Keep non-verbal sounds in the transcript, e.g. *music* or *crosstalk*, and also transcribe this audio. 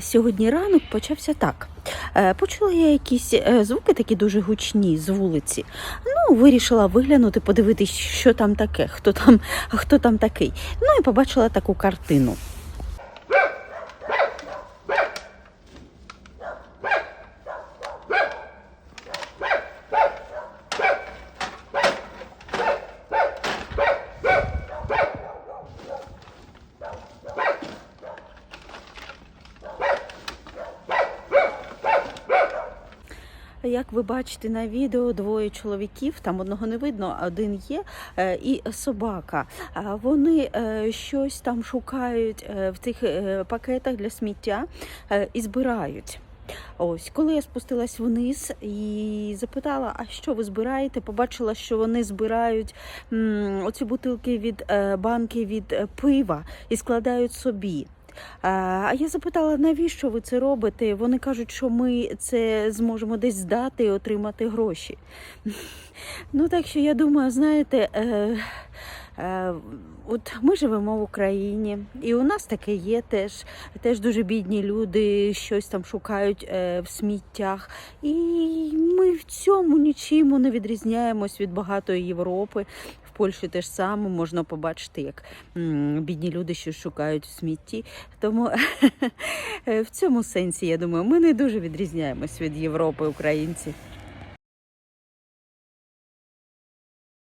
Сьогодні ранок почався так. Е, Почула я якісь е, звуки такі дуже гучні з вулиці. Ну, вирішила виглянути, подивитись, що там таке, хто там, хто там такий. Ну і побачила таку картину. Як ви бачите на відео, двоє чоловіків, там одного не видно, один є, е, і собака. Вони е, щось там шукають е, в цих пакетах для сміття і збирають. Ось, коли я спустилась вниз і запитала, а що ви збираєте, побачила, що вони збирають м, оці бутилки від банки від пива і складають собі. А я запитала, навіщо ви це робите? Вони кажуть, що ми це зможемо десь здати і отримати гроші. Ну так що я думаю, знаєте, е, от ми живемо в Україні, і у нас таке є теж. Теж дуже бідні люди щось там шукають е, в сміттях. І ми в цьому нічим не відрізняємось від багатої Європи. В Польщі теж саме можна побачити, як бідні люди щось шукають в смітті. Тому *laughs* в цьому сенсі, я думаю, ми не дуже відрізняємось від Європи, українці.